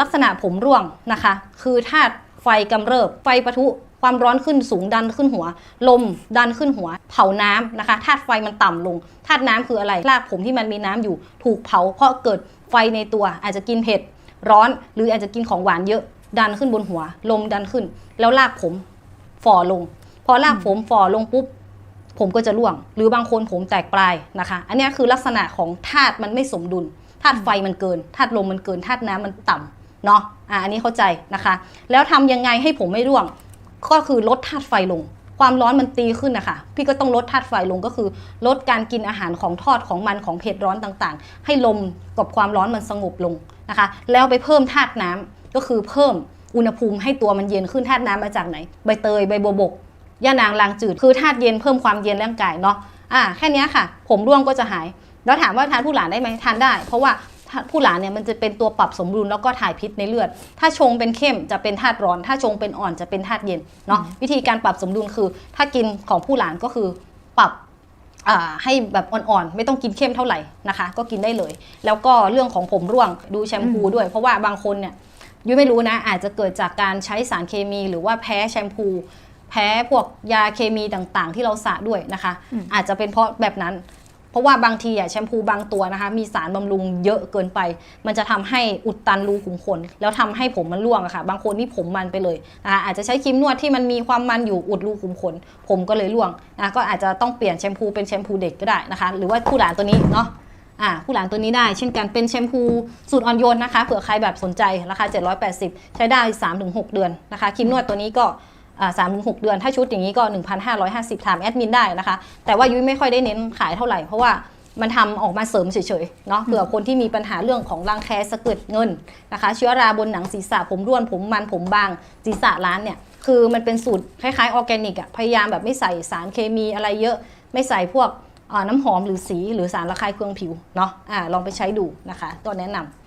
ลักษณะผมร่วงนะคะ คือธาตุไฟกำเริบ ไฟปะทุความร้อนขึ้นสูงดันขึ้นหัว ลมดันขึ้นหัว เผาน้ำนะคะธาตุไฟมันต่ำลงธาตุน้ำคืออะไรรากผมที่มันมีน้ำอยู่ถูกเผา เพราะเกิดไฟในตัว อาจจะกินเผ็ดร้อน หรืออาจจะกินของหวานเยอะ ดันขึ้นบนหัว ลมดันขึ้น แล้วรากผมฝ่อลง พอรากผมฝ่อลงปุ๊บผมก็จะร่วง หรือบางคนผมแตกปลายนะคะ อันนี้คือลักษณะของธาตุมันไม่สมดุลธาตุไฟมันเกินธาตุลมมันเกินธาตุน้ำมันต่ำ เนาะอะอันนี้เข้าใจนะคะ แล้วทำยังไงให้ผมไม่ร่วง ก็คือลดธาตุไฟลง ความร้อนมันตีขึ้นนะคะพี่ก็ต้องลดธาตุไฟลงก็คือ ลดการกินอาหารของทอดของมันของเผ็ดร้อนต่างๆ ให้ลมกับความร้อนมันสงบลงนะคะ แล้วไปเพิ่มธาตุน้ำก็คือเพิ่มอุณหภูมิให้ตัวมันเย็นขึ้นธาตุน้ำมาจากไหน ใบเตยใบบัวบกย่านางลางจืดคือธาตุเย็นเพิ่มความเย็นร่างกายเนาะอ่าแค่นี้ค่ะ ผมร่วงก็จะหาย แล้วถามว่าทานผู้หลานได้ไหมทานได้ เพราะว่า ผู้หลานเนี่ยมันจะเป็นตัวปรับสมดุลแล้วก็ถ่ายพิษในเลือด ถ้าชงเป็นเข้มจะเป็นธาตุร้อน ถ้าชงเป็นอ่อนจะเป็นธาตุเย็นเนาะวิธีการปรับสมดุลคือ ถ้ากินของผู้หลานก็คือปรับอ่าให้แบบอ่อนๆ ไม่ต้องกินเข้มเท่าไหร่นะคะ ก็กินได้เลย แล้วก็เรื่องของผมร่วงดูแชมพูด้วย เพราะว่าบางคนเนี่ยยุ้ยไม่รู้นะ อาจจะเกิดจากการใช้สารเคมี หรือว่าแพ้แชมพู แพ้พวกยาเคมีต่างๆ ที่เราสระด้วยนะคะอืมอาจจะเป็นเพราะแบบนั้น เพราะว่าบางทีอะแชมพูบางตัวนะคะ มีสารบำรุงเยอะเกินไป มันจะทำให้อุดตันรูขุมขนแล้วทำให้ผมมันร่วงอะค่ะ บางคนนี่ผมมันไปเลยนะคะอาจจะใช้ครีมนวดที่มันมีความมันอยู่อุดรูขุมขน ผมก็เลยร่วงนะก็อาจจะต้องเปลี่ยนแชมพูเป็นแชมพูเด็กก็ได้นะคะ หรือว่าคู่หลานตัวนี้เนาะอ่าผู้หลานตัวนี้ได้เช่นกันเป็นแชมพูสูตรอ่อนโยนนะคะเผื่อใครแบบสนใจราคา 780 ใช้ได้ 3-6 เดือนนะคะครีมนวดตัวนี้ก็ สามถึงหกเดือน ถ้าชุดอย่างนี้ก็ 1,550 ถามแอดมินได้นะคะ แต่ว่ายุ้ยไม่ค่อยได้เน้นขายเท่าไหร่ เพราะว่ามันทำออกมาเสริมเฉยๆเนาะเผื่อคนที่มีปัญหาเรื่องของรังแคสะเกิดเงินนะคะ เชื้อราบนหนังศีรษะผมร่วนผมมันผมบางศีรษะล้านเนี่ยคือมันเป็นสูตรคล้ายๆออร์แกนิกอะพยายามแบบไม่ใส่สารเคมีอะไรเยอะไม่ใส่พวกอ่าน้ำหอมหรือสีหรือสารระคายเคืองผิวเนาะอ่าลองไปใช้ดูนะคะก็แนะนำ